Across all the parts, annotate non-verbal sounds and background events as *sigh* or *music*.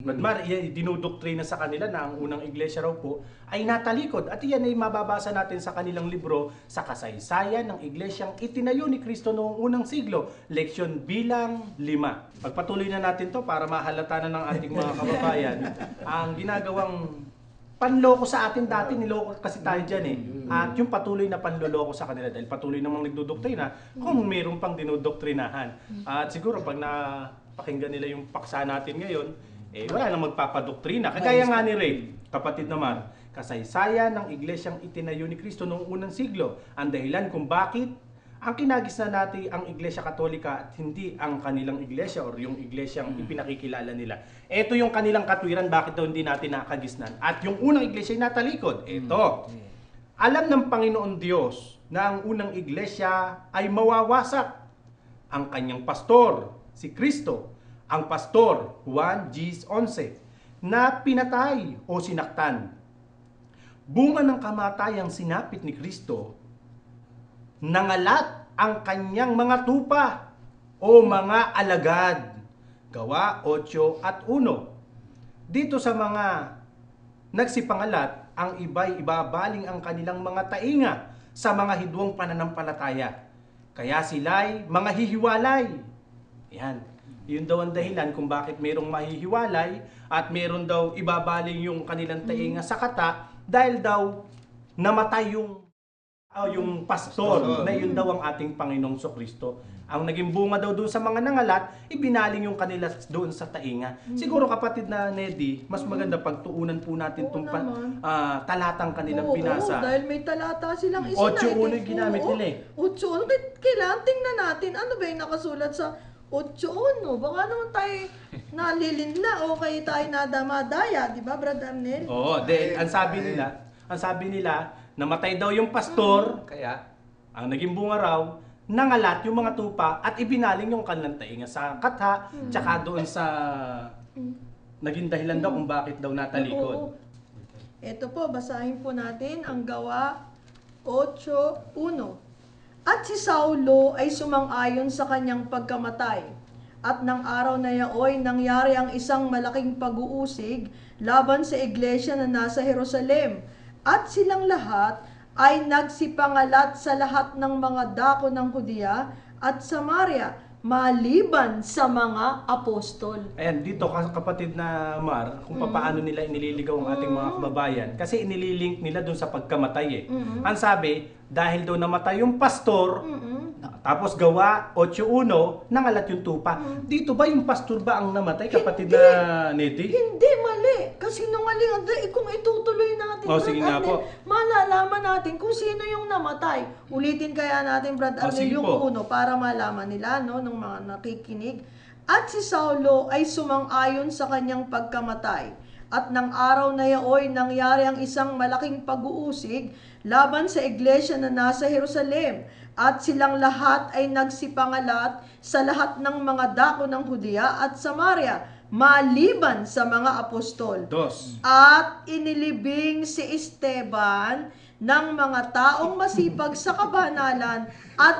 Madmar, iyan, dinudoktrina sa kanila na ang unang iglesia raw po ay natalikod. At iyan ay mababasa natin sa kanilang libro sa kasaysayan ng iglesyang itinayo ni Kristo noong unang siglo, leksyon bilang lima. Pagpatuloy na natin to para mahalata na ng ating mga kababayan *laughs* ang ginagawang panloko sa atin dati, niloko kasi tayo dyan eh. At yung patuloy na panloloko sa kanila dahil patuloy namang nagdodoktrina kung mayroon pang dinodoktrinahan. At siguro pag napakinggan nila yung paksa natin ngayon, eh wala nang magpapadoktrina. Kagaya nga ni Ray, kapatid naman, kasaysayan ng iglesyang itinayo ni Kristo noong unang siglo. Ang dahilan kung bakit ang kinagis na natin ang Iglesia Katolika at hindi ang kanilang iglesia or yung iglesyang ipinakikilala nila. Ito yung kanilang katwiran, bakit daw hindi natin nakagisnan. At yung unang iglesia ay natalikod. Ito. Alam ng Panginoon Diyos na ang unang iglesia ay mawawasak. Ang kanyang pastor, si Kristo, ang pastor, Juan G. 11, na pinatay o sinaktan. Bunga ng kamatayang sinapit ni Kristo, nangalat ang kanyang mga tupa o mga alagad. Gawa 8 at 1. Dito sa mga nagsipangalat, ang iba'y ibabaling ang kanilang mga tainga sa mga hidwang pananampalataya. Kaya sila'y mga hihiwalay. Yan. Yun daw ang dahilan kung bakit mayroong mahihiwalay at meron daw ibabaling yung kanilang tainga sa kata dahil daw namatay yung Oh, yung pastor, na yun daw ang ating Panginoong Kristo. Ang naging bunga daw doon sa mga nangalat, ibinaling yung kanila doon sa tainga. Siguro kapatid na Nedy, mas maganda pagtuunan po natin Oo itong pa- naman. ah, talatang kanilang Oo, pinasa. dahil may talata silang isa Otso uno yung ginamit nila eh. Otso uno. Kaya- Kailangan tingnan natin ano ba yung nakasulat sa Otso uno. Baka naman tayo nalilinla o kayo tayo nadamadaya. Di ba, Brad Arnel? Oo, de, ang sabi nila, ang sabi nila, namatay daw yung pastor, Kaya, ang naging bunga raw, nangalat yung mga tupa at ibinaling yung kanilang tainga sa katha, tsaka doon sa naging dahilan daw kung bakit daw natalikod. Oo. Ito po, basahin po natin ang gawa 8.1. At si Saulo ay sumang-ayon sa kanyang pagkamatay. At ng araw na yaoy nangyari ang isang malaking pag-uusig laban sa iglesia na nasa Jerusalem. At silang lahat ay nagsipangalat sa lahat ng mga dako ng Hudiya at Samaria maliban sa mga apostol. Ayan, dito kapatid na Mar, kung paano nila inililigaw ang ating mga kababayan. Kasi inililink nila dun sa pagkamatay eh. Ang sabi, dahil daw namatay yung pastor, tapos gawa 8.1, nangalat yung tupa. Dito ba yung pastor ba ang namatay, kapatid na Nedy? Hindi, mali. Kasi nungaling. Hindi, Kung itutuloy natin, Oh, Brad sige nga Arnel, po. malalaman natin kung sino yung namatay. Ulitin kaya natin, Brad Oh, Arnel, sige yung po. uno para malaman nila, no, ng mga nakikinig. At si Saulo ay sumang-ayon sa kanyang pagkamatay. At ng araw na yaoy nangyari ang isang malaking pag-uusig laban sa iglesia na nasa Jerusalem. At silang lahat ay nagsipangalat sa lahat ng mga dako ng Hudiya at Samaria, maliban sa mga apostol. Dos. At inilibing si Esteban ng mga taong masipag sa kabanalan at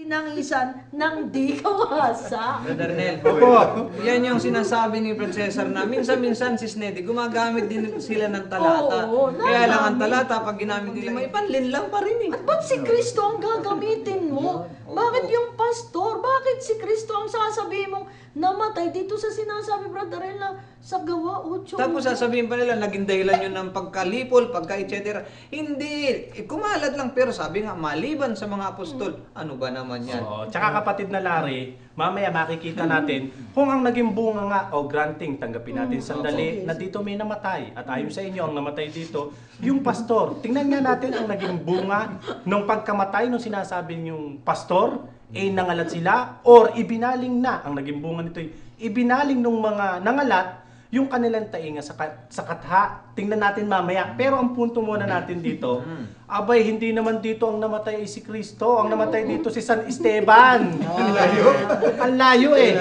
sinangisan ng di kawasa. Brother Nel, Opo. yan yung sinasabi ni Cesar na minsan-minsan si Snedy, gumagamit din sila ng talata. Oo, Kaya lang ang talata, pag ginamit nila, may panlin lang pa rin eh. At ba't si Kristo ang gagamitin mo? Bakit yung pastor? Bakit si Kristo ang sasabihin mong namatay dito sa sinasabi, Brother El, na sa gawa 8? Tapos sasabihin pa nila, naging dahilan yun ng pagkalipol, pagka etc. Hindi, eh, kumalat lang. Pero sabi nga, maliban sa mga apostol, ano ba naman yan? Oo. Tsaka kapatid na Larry, mamaya makikita natin kung ang naging bunga nga, o granting, tanggapin natin sandali, sige. na dito may namatay. At ayon sa inyo, ang namatay dito, yung pastor. Tingnan nga natin ang naging bunga nung pagkamatay nung sinasabi yung pastor, eh nangalat sila, or ibinaling na, ang naging bunga nito, ibinaling nung mga nangalat, yung kanilang tainga sa, ka- sa katha. Tingnan natin mamaya. Pero ang punto muna natin dito, abay, hindi naman dito ang namatay ay si Kristo. Ang namatay dito si San Esteban. *laughs* Ang layo. Ang layo eh.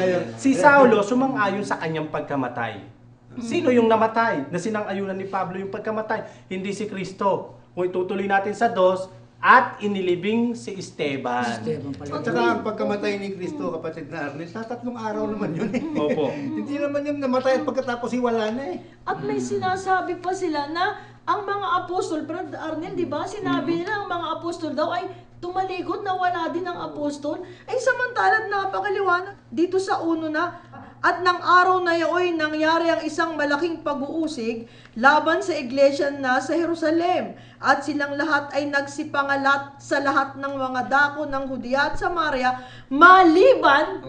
Si Saulo sumang-ayon sa kanyang pagkamatay. Sino yung namatay? Na sinang-ayunan ni Pablo yung pagkamatay? Hindi si Kristo. Kung itutuloy natin sa dos, at inilibing si Esteban. Esteban pala. At saka ang pagkamatay ni Kristo, kapatid na Arnel, sa tatlong araw naman yun eh. Opo. *laughs* Hindi naman yung namatay at pagkatapos wala na eh. At may sinasabi pa sila na ang mga apostol, Brad Arnel, di ba? Sinabi nila ang mga apostol daw ay tumalikod na wala din ang apostol. Ay samantalang napakaliwanag dito sa uno na at ng araw na yaoy nangyari ang isang malaking pag-uusig laban sa iglesia na sa Jerusalem. At silang lahat ay nagsipangalat sa lahat ng mga dako ng Hudiya at Samaria maliban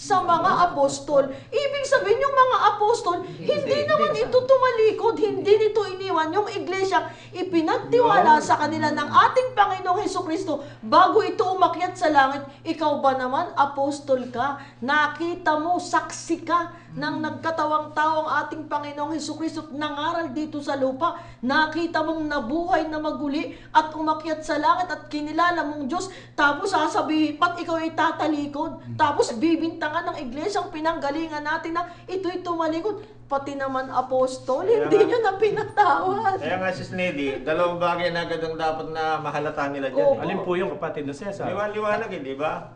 sa mga apostol. Ibig sabihin yung mga apostol, hindi naman ito tumalikod, hindi nito iniwan yung iglesia ipinagtiwala sa kanila ng ating Panginoong Heso Kristo bago ito umakyat sa langit. Ikaw ba naman, apostol ka? Nakita mo, saksi ka ng nagkatawang tao ang ating Panginoong Heso Kristo at nangaral dito sa lupa. Nakita mong nabuhay na maguli at umakyat sa langit at kinilala mong Diyos. Tapos sasabihin, pat ikaw ay tatalikod. Tapos bibintangan ng iglesia ang pinanggalingan natin na ito'y tumalikod. Pati naman apostol, hindi Kaya nga- nyo na pinatawad. Kaya nga sis Nelly, dalawang bagay na agad ang dapat na mahalata nila dyan. Oo. eh. Alin po yung kapatid na Cesar? Liwan-liwanag eh, di ba?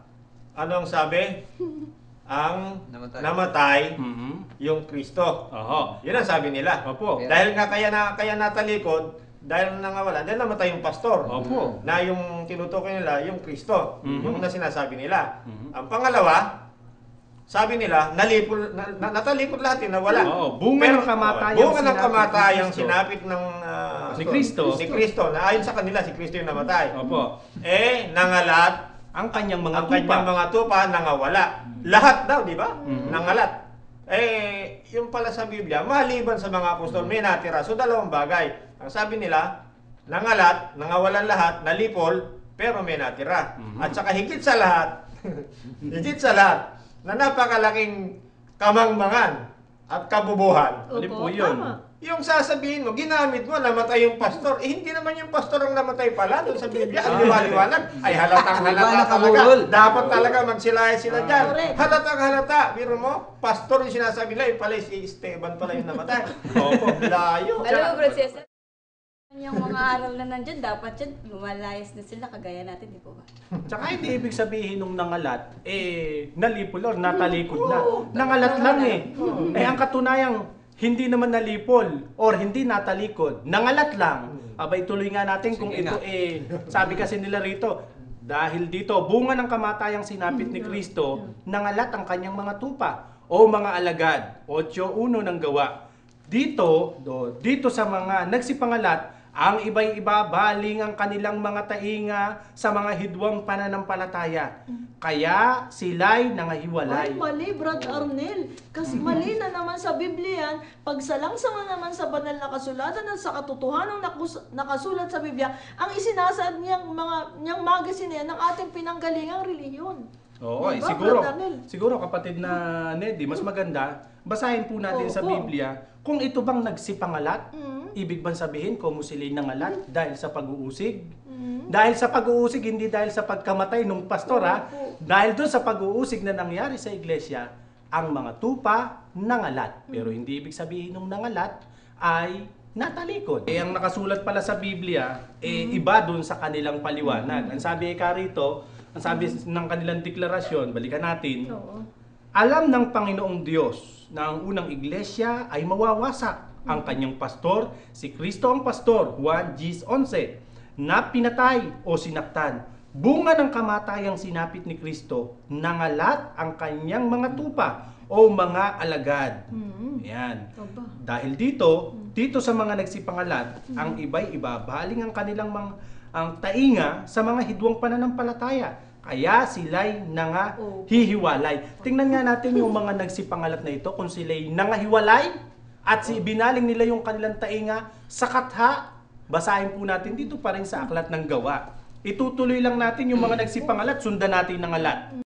Ano ang sabi? Ang Namatay. namatay, Mhm. yung Kristo. Oho. Yun ang sabi nila. Opo. Pero- Dahil nga kaya na kaya natalikod, dahil nangawala, dahil namatay yung pastor. Opo. Na yung tinutukoy nila, yung Kristo. Mhm. Yung na sinasabi nila. Mhm. Ang pangalawa, sabi nila, nalipol, na, na, natalikod lahat, eh, nawala. Oo, bunga ng kamatayang bunga ng Kristo. sinapit ng ah, Ni Kristo. Ni Kristo. Na ayon sa kanila, si Kristo yung namatay. Opo. Eh, nangalat, Ang kanyang mga ang tupa. kanyang mga tupa nangawala. Lahat daw, di ba? Mhm. Nangalat. Eh, yung pala sa Biblia, maliban sa mga apostol, may natira. So, dalawang bagay. Ang sabi nila, nangalat, nangawalan lahat, nalipol, pero may natira. Mhm. At saka higit sa lahat, *laughs* higit sa lahat, na napakalaking kamangmangan at kabubuhan. Po Opo, yun? tama. Yung sasabihin mo, ginamit mo, namatay yung pastor. Eh, hindi naman yung pastor ang namatay pala doon sa Biblia. Ang liwaliwanag. Ay, halatang halata na talaga. Dapat talaga magsilay sila dyan. Correct. Halatang halata. Biro mo, pastor yung sinasabi nila, yung pala si Esteban pala yung namatay. *laughs* Opo. Layo. Alam mo, Prinsesa, yung mga aral na nandyan, dapat yan, lumalayas na sila, kagaya natin, di po ba? Tsaka hindi ibig sabihin nung nangalat, eh, nalipol or natalikod na. Nangalat lang eh. Eh, ang katunayang, hindi naman nalipol or hindi natalikod. Nangalat lang. Abay, tuloy nga natin kung Sige ito nga. eh, sabi kasi nila rito, dahil dito, bunga ng kamatayang sinapit ni Kristo, nangalat ang kanyang mga tupa o mga alagad. 8.1 ng gawa. Dito, do, dito sa mga nagsipangalat, ang iba'y iba baling ang kanilang mga tainga sa mga hidwang pananampalataya. Kaya sila'y nangahiwalay. Ay, mali, Brad Arnel. Kasi mali na naman sa Biblia yan. Pagsalangsama naman sa banal na kasulatan at sa katotohanan nakus- nakasulat sa Biblia, ang isinasaad niyang mga niyang magazine ng ating pinanggalingang reliyon. Oo, Diba, siguro, siguro kapatid na Neddy, mas maganda, basahin po natin sa Opo. Biblia kung ito bang nagsipangalat, Mm. ibig bang sabihin kung sila'y nangalat dahil sa pag-uusig? Mm. Dahil sa pag-uusig, hindi dahil sa pagkamatay nung pastor ha. Dahil doon sa pag-uusig na nangyari sa iglesia, ang mga tupa nangalat. Pero Mm. hindi ibig sabihin nung nangalat ay natalikod. Eh, ang nakasulat pala sa Biblia, eh, Mm. iba doon sa kanilang paliwanag. Ang sabi ka rito, ang sabi ng kanilang deklarasyon, balikan natin, Oo. alam ng Panginoong Diyos na ang unang iglesia ay mawawasak. Ang kanyang pastor, si Kristo ang pastor, Juan Gis 11, na pinatay o sinaktan. Bunga ng kamatayang sinapit ni Kristo, nangalat ang kanyang mga tupa o mga alagad. Mm. Yan. Aba. Dahil dito, dito sa mga nagsipangalat, ang iba'y ibabaling ang kanilang mga ang tainga sa mga hidwang pananampalataya. Kaya sila'y nanga Oh. hihiwalay. Tingnan nga natin yung mga nagsipangalat na ito kung sila'y nangahiwalay at si binaling nila yung kanilang tainga sa katha. Basahin po natin dito pa rin sa aklat ng gawa. Itutuloy lang natin yung mga nagsipangalat, sundan natin ng alat.